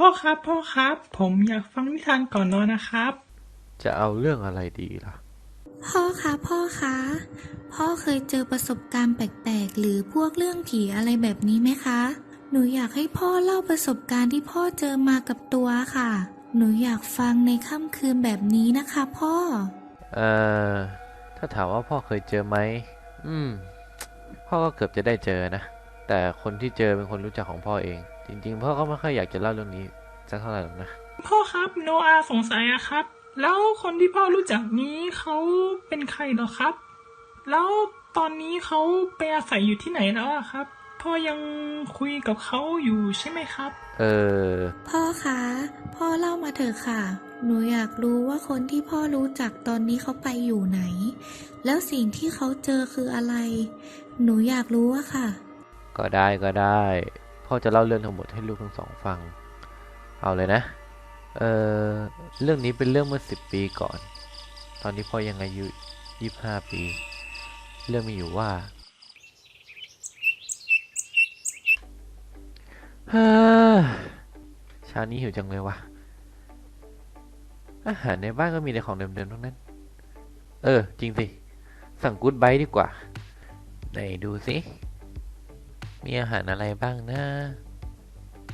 พ่อครับ พ่อครับ ผมอยากฟังนิทานก่อนนอนนะครับ จะเอาเรื่องอะไรดีล่ะ พ่อคะพ่อคะ พ่อเคยเจอประสบการณ์แปลกๆ หรือพวกเรื่องผีอะไรแบบนี้ไหมคะ หนูอยากให้พ่อเล่าประสบการณ์ที่พ่อเจอมากับตัวค่ะ หนูอยากฟังในค่ำคืนแบบนี้นะคะ พ่อ เอ่อ ถ้าถามว่าพ่อเคยเจอไหม อืม พ่อก็เกือบจะได้เจอนะ แต่คนที่เจอเป็นคนรู้จักของพ่อเอง จริงๆพ่อก็ไม่ค่อยอยากจะเล่าเรื่องนี้สักเท่าไหร่หรอกนะ พ่อครับโนอาสงสัยอะครับ แล้วคนที่พ่อรู้จักนี้เขาเป็นใครเหรอครับ แล้วตอนนี้เขาไปอาศัยอยู่ที่ไหนแล้วอะครับ พ่อยังคุยกับเขาอยู่ใช่ไหมครับ เออ พ่อคะ พ่อเล่ามาเถอะค่ะ หนูอยากรู้ว่าคนที่พ่อรู้จักตอนนี้เขาไปอยู่ไหน แล้วสิ่งที่เขาเจอคืออะไร หนูอยากรู้อะค่ะ ก็ได้ก็ได้ พ่อจะเล่าเรื่องทั้งหมดให้ลูกทั้งสองฟัง เอาเลยนะ เออเรื่องนี้เป็นเรื่องเมื่อสิบปีก่อน ตอนที่พ่อยังอายุยี่ห้าปี เรื่องมีอยู่ว่าเฮ้เช้านี้หิวจังเลยวะอาหารในบ้านก็มีแต่ของเดิมๆทั้งนั้น เออ จริงสิ สั่งกู๊ดไบต์ดีกว่า ไหนดูสิ มีอาหารอะไรบ้างนะ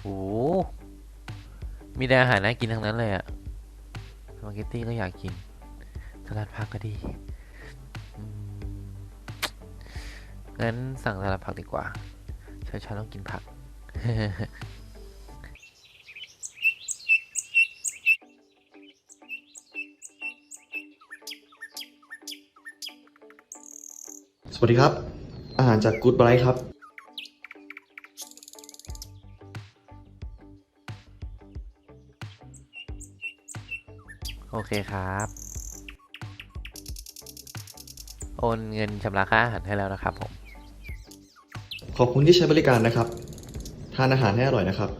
โอ้มีแต่อาหารน่ากินทั้งนั้นเลยอะสปาเกตตี้ก็อยากกินสลัดผักก็ดีงั้นสั่งสลัดผักดีกว่าเช้าๆต้องกินผัก สวัสดีครับ อาหารจากกู๊ดไบรท์ครับ เคครับ โอนเงินชำระค่าอาหารให้แล้วนะครับผม ขอบคุณที่ใช้บริการนะครับ ทานอาหารให้อร่อยนะครับ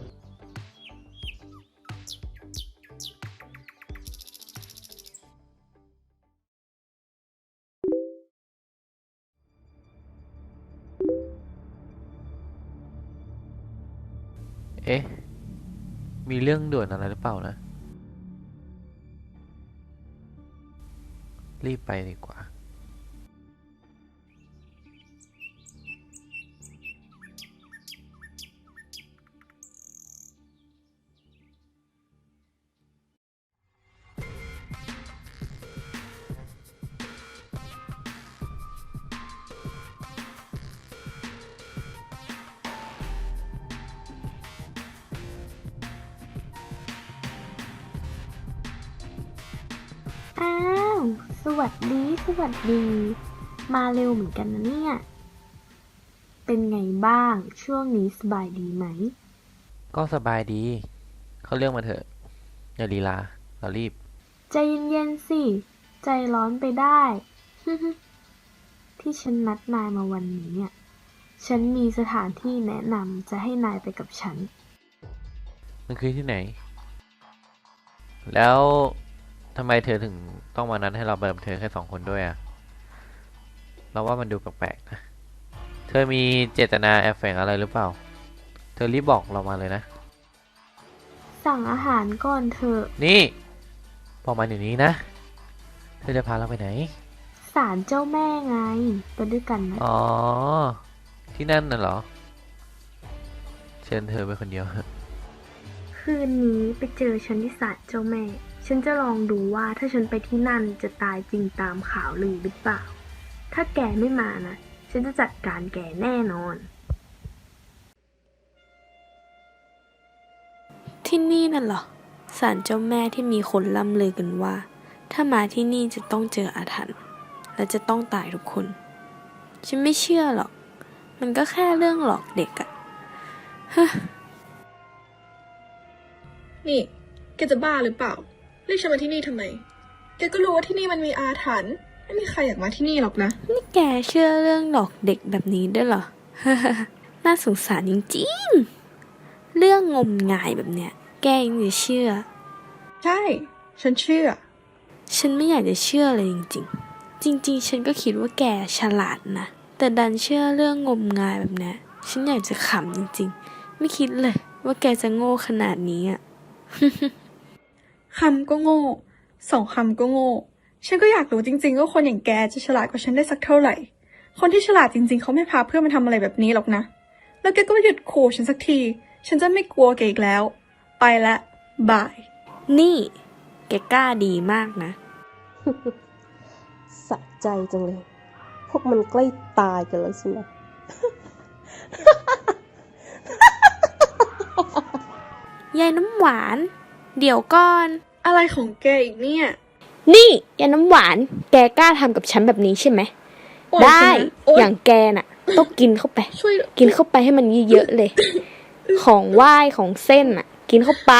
เอ๊ะ มีเรื่องด่วนอะไรหรือเปล่านะ รีบไปดีกว่า สวัสดีสวัสดี มาเร็วเหมือนกันนะเนี่ย เป็นไงบ้างช่วงนี้สบายดีไหม ก็สบายดี เขาเรื่องมาเถอะ อย่าลีลา เรารีบ ใจเย็นๆสิ ใจร้อนไปได้ ที่ฉันนัดนายมาวันนี้อะฉันมีสถานที่แนะนำจะให้นายไปกับฉัน มันคือที่ไหน แล้ว ทำไมเธอถึงต้องมานัดให้เราไปกับเธอแค่สองคนด้วยอะเราว่ามันดูแปลกๆนะ เธอมีเจตนาแอบแฝงอะไรหรือเปล่า เธอรีบบอกเรามาเลยนะ สั่งอาหารก่อนเถอะ นี่บอกมาเดี๋ยวนี้นะ เธอจะพาเราไปไหน ศาลเจ้าแม่ไง ไปด้วยกันไหมอ๋อ ที่นั่นน่ะเหรอ เชิญเธอไปคนเดียว คืนนี้ไปเจอฉันที่ศาลเจ้าแม่ ฉันจะลองดูว่าถ้าฉันไปที่นั่นจะตายจริงตามข่าวลือหรือเปล่า ถ้าแกไม่มานะ ฉันจะจัดการแกแน่นอน ที่นี่น่ะเหรอศาลเจ้าแม่ที่มีคนล่ำลือกันว่า ถ้ามาที่นี่จะต้องเจออาถรรพ์และจะต้องตายทุกคน ฉันไม่เชื่อหรอก มันก็แค่เรื่องหลอกเด็กอะนี่แกจะบ้าหรือเปล่า เรียกฉันมาที่นี่ทำไม แกก็รู้ว่าที่นี่มันมีอาถรรพ์ไม่มีใครอยากมาที่นี่หรอกนะ นี่แกเชื่อเรื่องหลอกเด็กแบบนี้ด้วยเหรอ น่าสงสารจริงๆ เรื่องงมงายแบบเนี้ย แกยังจะเชื่อ ใช่ ฉันเชื่อ ฉันไม่อยากจะเชื่อเลยจริง ๆ จริง ๆ ฉันก็คิดว่าแกฉลาดนะ แต่ดันเชื่อเรื่องงมงายแบบเนี้ย ฉันอยากจะขำจริง ๆ ไม่คิดเลย ว่าแกจะโง่ขนาดนี้อะ คำก็โง่สองคำก็โง่ ฉันก็อยากรู้จริงๆว่าคนอย่างแกจะฉลาดกว่าฉันได้สักเท่าไหร่ คนที่ฉลาดจริงๆ เขาไม่พาเพื่อนมาทำอะไรแบบนี้หรอกนะ แล้วแกก็ไม่หยุดขู่ฉันสักที ฉันจะไม่กลัวแกอีกแล้ว ไปละบาย นี่แกกล้าดีมากนะ สะใจจังเลย พวกมันใกล้ตายกันแล้วสินะยายน้ำหวาน เดี๋ยวก่อน อะไรของแกอีกเนี่ย นี่ยายน้ำหวาน แกกล้าทำกับฉันแบบนี้ใช่ไหม โอ๊ยได้ฉันนะโอ๊ยอย่างแกน่ะ ต้องกินเข้าไป ช่วยกินเข้าไปให้มันเยอะๆเลย ของไหว้ของเส้นอะ กินเข้าไป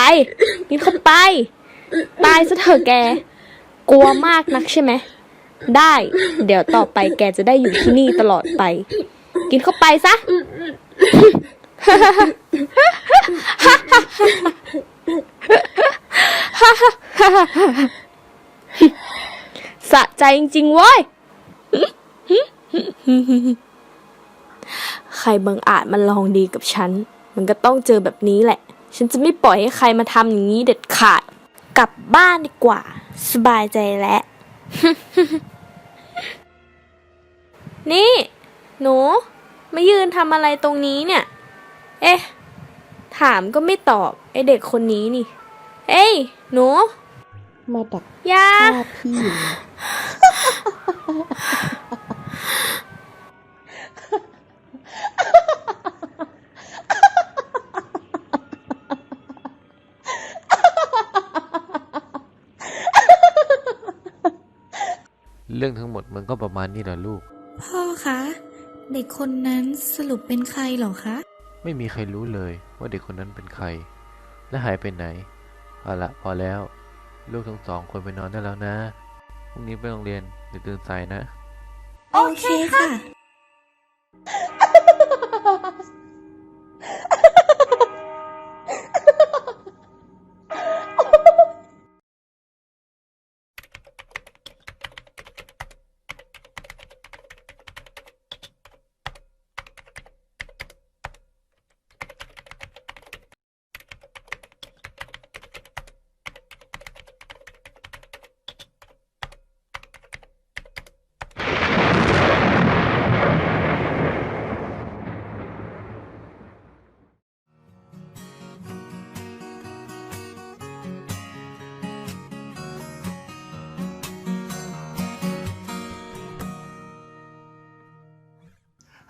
กินเข้าไป ตายซะเถอะแก กลัวมากนักใช่ไหม ได้ เดี๋ยวต่อไปแกจะได้อยู่ที่นี่ตลอดไป กินเข้าไปซะ สะใจจริงๆเว้ย ใครบังอาจมาลองดีกับฉัน มันก็ต้องเจอแบบนี้แหละ ฉันจะไม่ปล่อยให้ใครมาทำอย่างนี้เด็ดขาด กลับบ้านดีกว่า สบายใจแล้ว นี่ หนู มายืนทำอะไรตรงนี้เนี่ย เอ๊ะ ถามก็ไม่ตอบไอเด็กคนนี้นี่ เอ้ยหนูมาดักอยาฆ่าพี่อยู่นะเรื่องทั้งหมดมันก็ประมาณนี้แหละลูก พ่อคะ เด็กคนนั้นสรุปเป็นใครเหรอคะ ไม่มีใครรู้เลยว่าเด็กคนนั้นเป็นใคร และหายไปไหน เอาละพอแล้ว ลูกทั้งสองคนไปนอนได้แล้วนะ พรุ่งนี้ไปโรงเรียนเดี๋ยวตื่นสายนะ โอเคค่ะ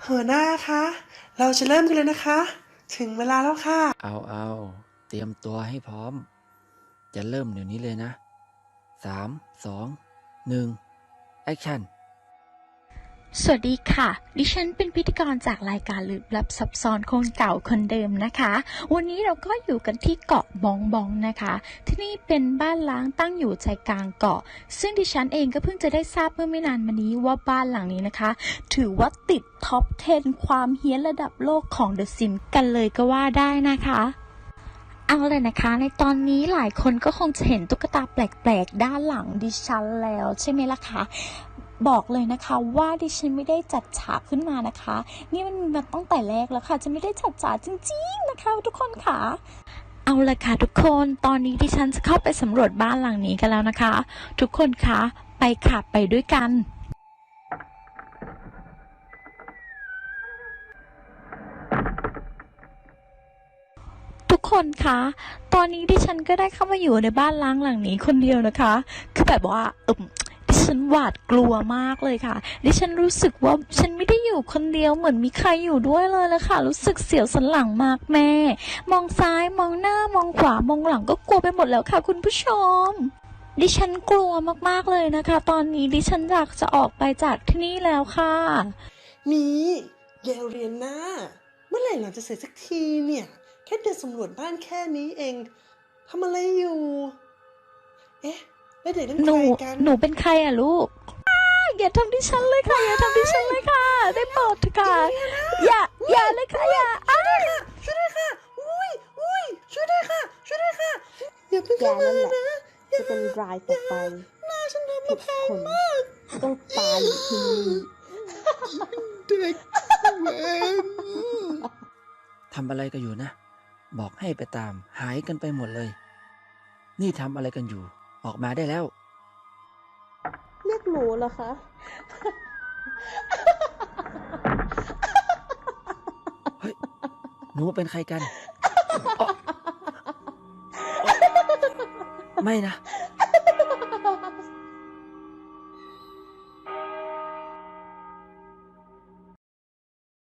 หัวหน้าคะ เราจะเริ่มกันเลยนะคะ ถึงเวลาแล้วค่ะ เอาเอาเตรียมตัวให้พร้อม จะเริ่มเดี๋ยวนี้เลยนะสามสองหนึ่งแอคชั่น สวัสดีค่ะ ดิฉันเป็นพิธีกรจากรายการลึกลับซับซ้อนคนเก่าคนเดิมนะคะ วันนี้เราก็อยู่กันที่เกาะบองบองนะคะ ที่นี่เป็นบ้านล้างตั้งอยู่ใจกลางเกาะ ซึ่งดิฉันเองก็เพิ่งจะได้ทราบเมื่อไม่นานมานี้ว่าบ้านหลังนี้นะคะ ถือว่าติดท็อป 10 ความเฮี้ยนระดับโลกของ The Sims กันเลยก็ว่าได้นะคะเอาเลยนะคะ ในตอนนี้หลายคนก็คงจะเห็นตุ๊กตาแปลกๆ ด้านหลังดิฉันแล้วใช่ไหมล่ะคะ บอกเลยนะคะว่าดิฉันไม่ได้จัดฉากขึ้นมานะคะ นี่มันมาตั้งแต่แรกแล้วค่ะ จะไม่ได้จัดฉากจริง ๆ นะคะ ทุกคนค่ะเอาละค่ะทุกคนตอนนี้ดิฉันจะเข้าไปสำรวจบ้านหลังนี้กันแล้วนะคะ ทุกคนคะไปค่ะไปด้วยกันทุกคนคะ ตอนนี้ดิฉันก็ได้เข้ามาอยู่ในบ้านล้างหลังนี้คนเดียวนะคะ คือแบบว่าเอม ฉันหวาดกลัวมากเลยค่ะ ดิฉันรู้สึกว่าฉันไม่ได้อยู่คนเดียวเหมือนมีใครอยู่ด้วยเลยละค่ะ รู้สึกเสียวสันหลังมากแม่ มองซ้ายมองหน้ามองขวามองหลังก็กลัวไปหมดแล้วค่ะ คุณผู้ชมดิฉันกลัวมากๆเลยนะคะ ตอนนี้ดิฉันอยากจะออกไปจากที่นี่แล้วค่ะ นี่เยเรียนน้าเมื่อไหร่เราจะเสร็จสักทีเนี่ย แค่เดินสำรวจบ้านแค่นี้เองทำอะไรอยู่ เอ๊ะ แล้วเด็กนั่นหใคนูรกันหนูเป็นใครอะลูกอ้าอย่าทำดิฉันเลยค่ะ อย่าทำดิฉันเลยค่ะ ได้โปรดเถอะค่ะอย่าอย่าเลยค่ะอย่าอ้าช่วยด้วยค่ะ อุ้ยอุ้ยช่วยด้วยค่ะ ช่วยด้วยค่ะ อย่าเพิ่งแกเข้ามานั่นแหละ นะจะเป็นรายต่อไปหน้าฉันทำทุมากแพงคนมาก ต้องตายอยู่ที่นี่ เด็กเวนทำอะไรก็อยู่นะ บอกให้ไปตามหายกันไปหมดเลย นี่ทำอะไรกันอยู่ ออกมาได้แล้ว เรียกหนูเหรอคะหนูเป็นใครกันอ๊ะอ๊ะไม่นะ